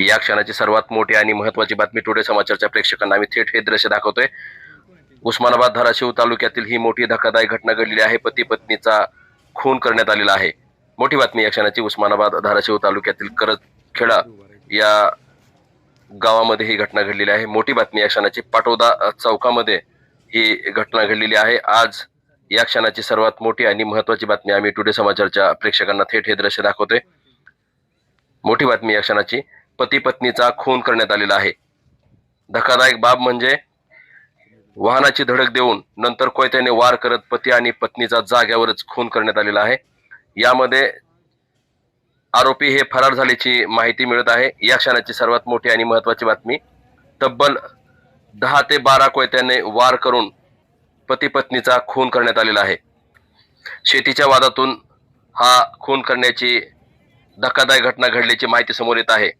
या क्षणाची सर्वात मोठी आणि महत्वाची बातमी टुडे समाचारच्या प्रेक्षकांना आम्ही थेट हे दृश्य दाखवतोय. उस्मानाबाद धाराशिव तालुक्यातील ही मोठी धक्कादायक घटना घडलेली आहे. पती पत्नीचा खून करण्यात आलेला आहे. मोठी बातमी या क्षणाची उस्मानाबाद धाराशिव तालुक्यातील करतखेडा या गावामध्ये ही घटना घडलेली आहे. मोठी बातमी या क्षणाची पाटोदा चौकामध्ये ही घटना घडलेली आहे. आज या क्षणाची सर्वात मोठी आणि महत्वाची बातमी आम्ही टुडे समाचारच्या प्रेक्षकांना थेट हे दृश्य दाखवतोय. मोठी बातमी या क्षणाची. पती पत्नीचा खून करण्यात आलेला आहे. धक्कादायक बाब म्हणजे वाहनाची धडक देऊन नंतर कोयत्याने वार करत पती आणि पत्नीचा जाग्यावरच खून करण्यात आलेला आहे. यामध्ये आरोपी हे फरार झाल्याची माहिती मिळत आहे. या क्षणाची सर्वात मोठी आणि महत्वाची बातमी तब्बल दहा ते बारा कोयत्याने वार करून पती पत्नीचा खून करण्यात आलेला आहे. शेतीच्या वादातून हा खून करण्याची धक्कादायक घटना घडल्याची माहिती समोर येत आहे.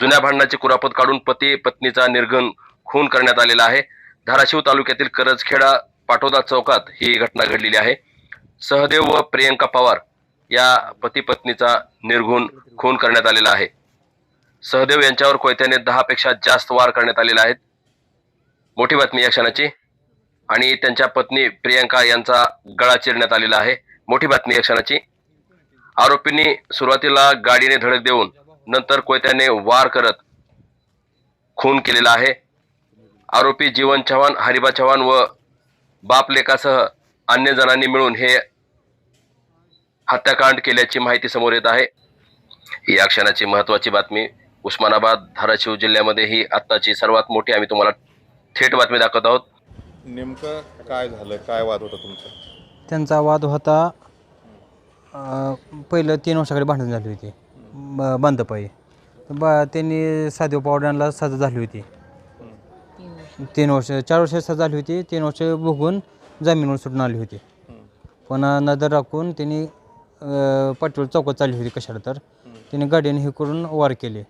जुन्या भांडणाची कुरापत काढून पती पत्नीचा निर्घन खून करण्यात आलेला आहे. धाराशिव तालुक्यातील करजखेडा पाटोदा चौकात ही घटना घडलेली आहे. सहदेव व प्रियंका पवार या पती पत्नीचा निर्घुण खून करण्यात आलेला आहे. सहदेव यांच्यावर कोयत्याने दहापेक्षा जास्त वार करण्यात आलेले आहेत. मोठी बातमी या क्षणाची. आणि त्यांच्या पत्नी प्रियंका यांचा गळा चिरण्यात आलेला आहे. मोठी बातमी या क्षणाची. आरोपींनी सुरुवातीला गाडीने धडक देऊन नंतर कोयत्याने वार करत खून केलेला आहे. आरोपी जीवन चव्हाण हरिबा चव्हाण व बाप लेकासह अन्य जणांनी मिळून हे हत्याकांड केल्याची माहिती समोर येत आहे. या क्षणाची महत्वाची बातमी उस्मानाबाद धाराशिव जिल्ह्यामध्ये ही आत्ताची सर्वात मोठी आम्ही तुम्हाला थेट बातमी दाखवत आहोत. नेमकं काय झालं? काय वाद होता तुमचा? त्यांचा वाद होता पहिलं तीन वर्षाकडे भांडण झाली होती. ब बांधपायी बा त्यांनी साधेव पावड्यांना सजा झाली होती. तीन वर्ष चार वर्ष सजा झाली होती. तीन वर्ष भोगून जामीनवर सुटून आली होती. पण नजर राखून त्यांनी पाठीवर चौकात चालली होती कशाला तर. त्यांनी गाडीने हे करून वार केले.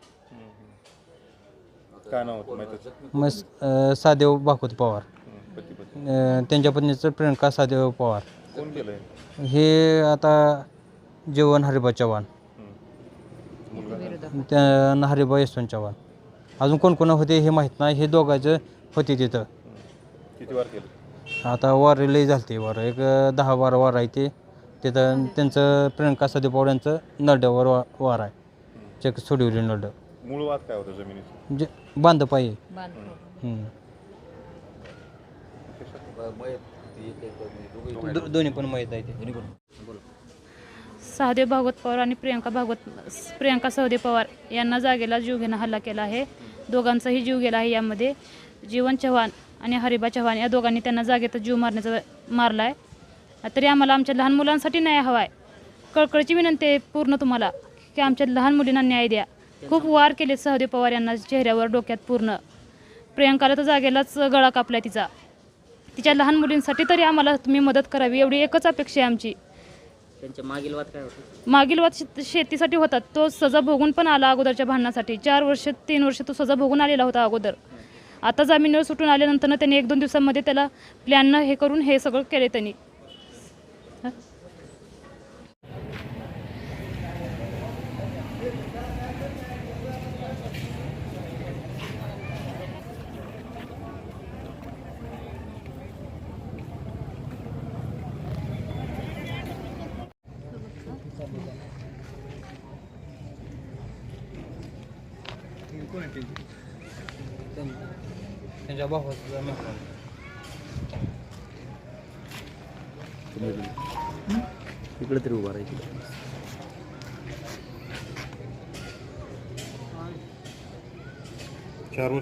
काय नाव होतं माहितीच? मग साधेव भागवत पवार. पती पती अं, त्यांच्या पत्नीचं प्रियंका साधेव पवार. कोण केलंय? हे आता जेवण हरिबा चव्हाण. त्या हरिबा यशवंत चव्हाण. अजून कोण कोण होते हे माहीत नाही हे दोघांचं होते तिथं. किती वार केलं? आता वार लई झालते वार. एक दहा बारा वार आहे ते. तिथं त्यांचं प्रियंका सदे पवारांचं नरड्यावर वा वार आहे. चेक सोडवली नरड. मूळ वाद काय होतं जमिनीचं जे बांध पाहिजे दोन्ही पण माहीत आहे ते. सहदेव भागवत पवार आणि प्रियंका भागवत प्रियंका सहदेव पवार यांना जागेला जीवघेणं हल्ला केला आहे. दोघांचाही जीव गेला आहे यामध्ये. जीवन चव्हाण आणि हरिबा चव्हाण या दोघांनी त्यांना जागेतच जीव मारण्याचा मारला आहे तरी आम्हाला आमच्या लहान मुलांसाठी न्याय हवा आहे कळकळीची विनंती आहे पूर्ण तुम्हाला की आमच्या लहान मुलींना न्याय द्या. खूप वार केले सहदेव पवार यांना चेहऱ्यावर डोक्यात पूर्ण. प्रियंकाला तर जागेलाच गळा कापला तिचा. तिच्या लहान मुलींसाठी तरी आम्हाला तुम्ही मदत करावी एवढी एकच अपेक्षा आहे आमची. त्यांच्या मागील वाद काय होतं? मागील वाद शेत- शेतीसाठी होता तो सजा भोगून पण आला अगोदरच्या भांडणासाठी. चार वर्ष तीन वर्ष तो सजा भोगून आलेला होता अगोदर. आता जामीनवर सुटून आल्यानंतर त्यांनी एक दोन दिवसांमध्ये त्याला प्लॅननं हे करून हे सगळं केले त्यांनी. त्यांच्या भावाचा मेहमान. इकडे तरी उभा राहायची चार वर्ष